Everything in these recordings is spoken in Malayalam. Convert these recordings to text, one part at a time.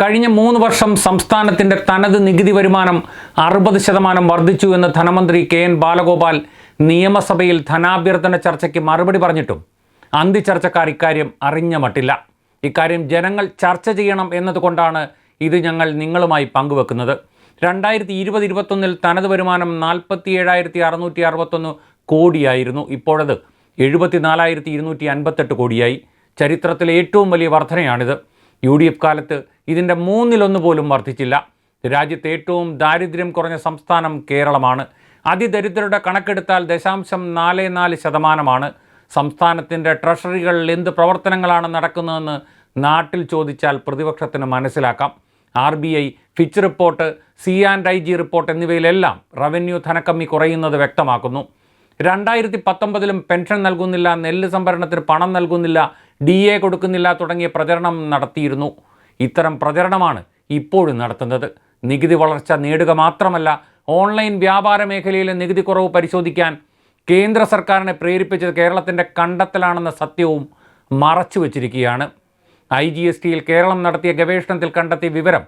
കഴിഞ്ഞ മൂന്ന് വർഷം സംസ്ഥാനത്തിന്റെ തനത് നികുതി വരുമാനം അറുപത് ശതമാനം വർദ്ധിച്ചു എന്ന് ധനമന്ത്രി കെ എൻ ബാലഗോപാൽ നിയമസഭയിൽ ധനാഭ്യർത്ഥന ചർച്ചയ്ക്ക് മറുപടി പറഞ്ഞിട്ടും അന്തി ചർച്ചക്കാർ ഇക്കാര്യം അറിഞ്ഞ മട്ടില്ല. ഇക്കാര്യം ജനങ്ങൾ ചർച്ച ചെയ്യണം എന്നതുകൊണ്ടാണ് ഇത് ഞങ്ങൾ നിങ്ങളുമായി പങ്കുവെക്കുന്നത്. രണ്ടായിരത്തി ഇരുപത് ഇരുപത്തൊന്നിൽ തനത് വരുമാനം നാൽപ്പത്തി ഏഴായിരത്തി അറുന്നൂറ്റി അറുപത്തൊന്ന് കോടിയായിരുന്നു. ഇപ്പോഴത് എഴുപത്തി നാലായിരത്തി ഇരുന്നൂറ്റി അൻപത്തെട്ട് കോടിയായി. ചരിത്രത്തിലെ ഏറ്റവും വലിയ വർധനയാണിത്. യു ഡി എഫ് കാലത്ത് ഇതിന്റെ മൂന്നിലൊന്ന് പോലും വർദ്ധിച്ചില്ല. രാജ്യത്തെ ഏറ്റവും ദാരിദ്ര്യം കുറഞ്ഞ സംസ്ഥാനം കേരളമാണ്. അതിദരിദ്രരുടെ കണക്കെടുത്താൽ ദശാംശം നാല് നാല് ശതമാനമാണ്. സംസ്ഥാനത്തിന്റെ ട്രഷറികളിൽ എന്ത് പ്രവർത്തനങ്ങളാണ് നടക്കുന്നതെന്ന് നാട്ടിൽ ചോദിച്ചാൽ പ്രതിപക്ഷത്തിന് മനസ്സിലാക്കാം. R B I Fitch report C and A G report എന്നിവയിലെല്ലാം revenue ധനക്കമ്മി കുറയുന്നത് വ്യക്തമാക്കുന്നു. രണ്ടായിരത്തി പത്തൊമ്പതിലും പെൻഷൻ നൽകുന്നില്ല നെല്ല് സംഭരണത്തിന് പണം നൽകുന്നില്ല ഡി എ കൊടുക്കുന്നില്ല തുടങ്ങിയ പ്രചരണം നടത്തിയിരുന്നു. ഇത്തരം പ്രചരണമാണ് ഇപ്പോഴും നടത്തുന്നത്. നികുതി വളർച്ച നേടുക മാത്രമല്ല ഓൺലൈൻ വ്യാപാര മേഖലയിലെ നികുതി കുറവ് പരിശോധിക്കാൻ കേന്ദ്ര സർക്കാരിനെ പ്രേരിപ്പിച്ചത് കേരളത്തിന്റെ കണ്ടെത്തലാണെന്ന സത്യവും മറച്ചു വച്ചിരിക്കുകയാണ്. ഐ ജി എസ് ടിയിൽ കേരളം നടത്തിയ ഗവേഷണത്തിൽ കണ്ടെത്തിയ വിവരം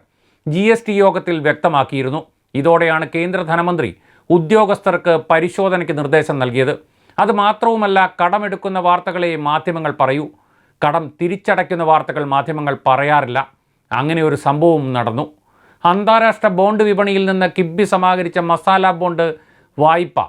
ജി എസ് ടി യോഗത്തിൽ വ്യക്തമാക്കിയിരുന്നു. ഇതോടെയാണ് കേന്ദ്ര ധനമന്ത്രി ഉദ്യോഗസ്ഥർക്ക് പരിശോധനയ്ക്ക് നിർദ്ദേശം നൽകിയത്. അത് മാത്രവുമല്ല കടമെടുക്കുന്ന വാർത്തകളെ മാധ്യമങ്ങൾ പറയൂ. കടം തിരിച്ചടയ്ക്കുന്ന വാർത്തകൾ മാധ്യമങ്ങൾ പറയാറില്ല. അങ്ങനെ ഒരു സംഭവം നടന്നു. അന്താരാഷ്ട്ര ബോണ്ട് വിപണിയിൽ നിന്ന് കിബി സമാഹരിച്ച മസാല ബോണ്ട് വായ്പ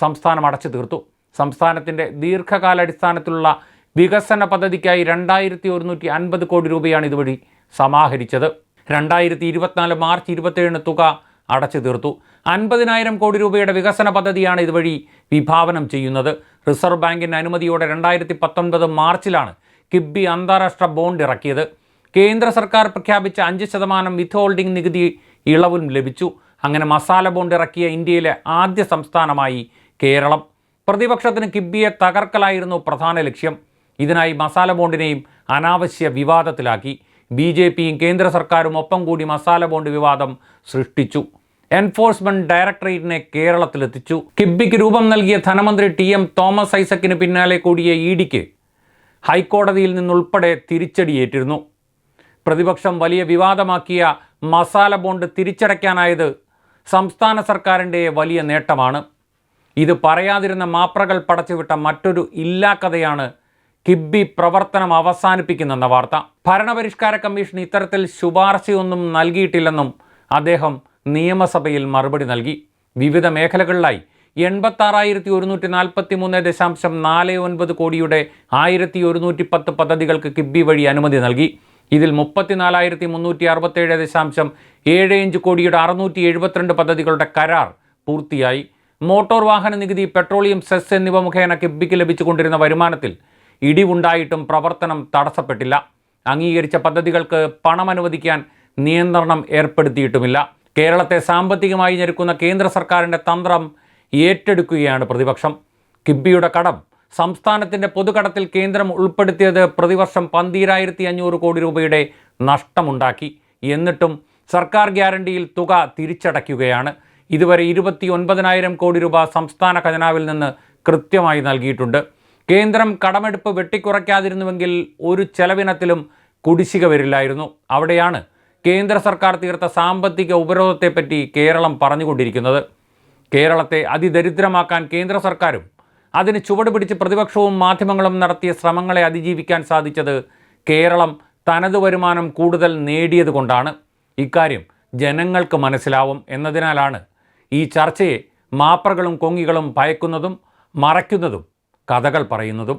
സംസ്ഥാനം അടച്ചു തീർത്തു. സംസ്ഥാനത്തിന്റെ ദീർഘകാലാടിസ്ഥാനത്തിലുള്ള വികസന പദ്ധതിക്കായി രണ്ടായിരത്തി ഒരുന്നൂറ്റി അൻപത് കോടി രൂപയാണ് ഇതുവഴി സമാഹരിച്ചത്. രണ്ടായിരത്തി ഇരുപത്തിനാല് മാർച്ച് ഇരുപത്തേഴിന് തുക അടച്ചു തീർത്തു. അൻപതിനായിരം കോടി രൂപയുടെ വികസന പദ്ധതിയാണ് ഇതുവഴി വിഭാവനം ചെയ്യുന്നത്. റിസർവ് ബാങ്കിന്റെ അനുമതിയോടെ രണ്ടായിരത്തി പത്തൊൻപത് മാർച്ചിലാണ് കിബി അന്താരാഷ്ട്ര ബോണ്ട് ഇറക്കിയത്. കേന്ദ്ര സർക്കാർ പ്രഖ്യാപിച്ച അഞ്ച് ശതമാനം വിത്ത് ഹോൾഡിംഗ് നികുതി ഇളവും ലഭിച്ചു. അങ്ങനെ മസാല ബോണ്ട് ഇറക്കിയ ഇന്ത്യയിലെ ആദ്യ സംസ്ഥാനമായി കേരളം. പ്രതിപക്ഷത്തിന് കിബിയെ തകർക്കലായിരുന്നു പ്രധാന ലക്ഷ്യം. ഇതിനായി മസാല ബോണ്ടിനെയും അനാവശ്യ വിവാദത്തിലാക്കി. ബി ജെ പിയും കേന്ദ്ര സർക്കാരും ഒപ്പം കൂടി മസാല ബോണ്ട് വിവാദം സൃഷ്ടിച്ചു. എൻഫോഴ്സ്മെന്റ് ഡയറക്ടറേറ്റിനെ കേരളത്തിലെത്തിച്ചു. കിബിക്ക് രൂപം നൽകിയ ധനമന്ത്രി ടി എം തോമസ് ഐസക്കിന് പിന്നാലെ കൂടിയ ഇ ഡിക്ക് ഹൈക്കോടതിയിൽ നിന്നുൾപ്പെടെ തിരിച്ചടിയേറ്റിരുന്നു. പ്രതിപക്ഷം വലിയ വിവാദമാക്കിയ മസാല ബോണ്ട് തിരിച്ചടയ്ക്കാനായത് സംസ്ഥാന സർക്കാരിന്റെ വലിയ നേട്ടമാണ്. ഇത് പറയാതിരുന്ന മാപ്രകൾ പടച്ചുവിട്ട മറ്റൊരു ഇല്ലാക്കഥയാണ് കിബി പ്രവർത്തനം അവസാനിപ്പിക്കുന്നെന്ന വാർത്ത. ഭരണപരിഷ്കാര കമ്മീഷൻ ഇത്തരത്തിൽ ശുപാർശയൊന്നും നൽകിയിട്ടില്ലെന്നും അദ്ദേഹം നിയമസഭയിൽ മറുപടി നൽകി. വിവിധ മേഖലകളിലായി എൺപത്താറായിരത്തി ഒരുന്നൂറ്റി നാൽപ്പത്തി മൂന്ന് ദശാംശം നാല് ഒൻപത് കോടിയുടെ ആയിരത്തി ഒരുന്നൂറ്റി പത്ത് പദ്ധതികൾക്ക് കിബി വഴി അനുമതി നൽകി. ഇതിൽ മുപ്പത്തിനാലായിരത്തി മുന്നൂറ്റി അറുപത്തേഴ് ദശാംശം ഏഴ് ഇഞ്ച് കോടിയുടെ അറുന്നൂറ്റി എഴുപത്തിരണ്ട് പദ്ധതികളുടെ കരാർ പൂർത്തിയായി. മോട്ടോർ വാഹന നികുതി പെട്രോളിയം സെസ് എന്നിവ മുഖേന കിബിക്ക് ലഭിച്ചുകൊണ്ടിരുന്ന വരുമാനത്തിൽ ഇടിവുണ്ടായിട്ടും പ്രവർത്തനം തടസ്സപ്പെട്ടില്ല. അംഗീകരിച്ച പദ്ധതികൾക്ക് പണം അനുവദിക്കാൻ നിയന്ത്രണം ഏർപ്പെടുത്തിയിട്ടുമില്ല. കേരളത്തെ സാമ്പത്തികമായി ഞെരുക്കുന്ന കേന്ദ്ര സർക്കാരിന്റെ തന്ത്രം ഏറ്റെടുക്കുകയാണ് പ്രതിപക്ഷം. കിബിയുടെ കടം. സംസ്ഥാനത്തിന്റെ പൊതുകടത്തിൽ കേന്ദ്രം ഉൾപ്പെടുത്തിയത് പ്രതിവർഷം പന്തിരായിരത്തി അഞ്ഞൂറ് കോടി രൂപയുടെ നഷ്ടമുണ്ടാക്കി. എന്നിട്ടും സർക്കാർ ഗ്യാരണ്ടിയിൽ തുക തിരിച്ചടയ്ക്കുകയാണ്. ഇതുവരെ ഇരുപത്തി ഒൻപതിനായിരം കോടി രൂപ സംസ്ഥാന ഖജനാവിൽ നിന്ന് കൃത്യമായി നൽകിയിട്ടുണ്ട്. കേന്ദ്രം കടമെടുപ്പ് വെട്ടിക്കുറയ്ക്കാതിരുന്നുവെങ്കിൽ ഒരു ചെലവിനത്തിലും കുടിശ്ശിക വരില്ലായിരുന്നു. അവിടെയാണ് കേന്ദ്ര സർക്കാർ തീർത്ത സാമ്പത്തിക ഉപരോധത്തെപ്പറ്റി കേരളം പറഞ്ഞുകൊണ്ടിരിക്കുന്നത്. കേരളത്തെ അതിദരിദ്രമാക്കാൻ കേന്ദ്ര സർക്കാരും അതിന് ചുവട് പിടിച്ച് പ്രതിപക്ഷവും മാധ്യമങ്ങളും നടത്തിയ ശ്രമങ്ങളെ അതിജീവിക്കാൻ സാധിച്ചത് കേരളം തനത് വരുമാനം കൂടുതൽ നേടിയതുകൊണ്ടാണ് ഇക്കാര്യം ജനങ്ങൾക്ക് മനസ്സിലാവും എന്നതിനാലാണ് ഈ ചർച്ചയെ മാപ്രകളും കൊങ്ങികളും ഭയക്കുന്നതും മറയ്ക്കുന്നതും കഥകൾ പറയുന്നതും.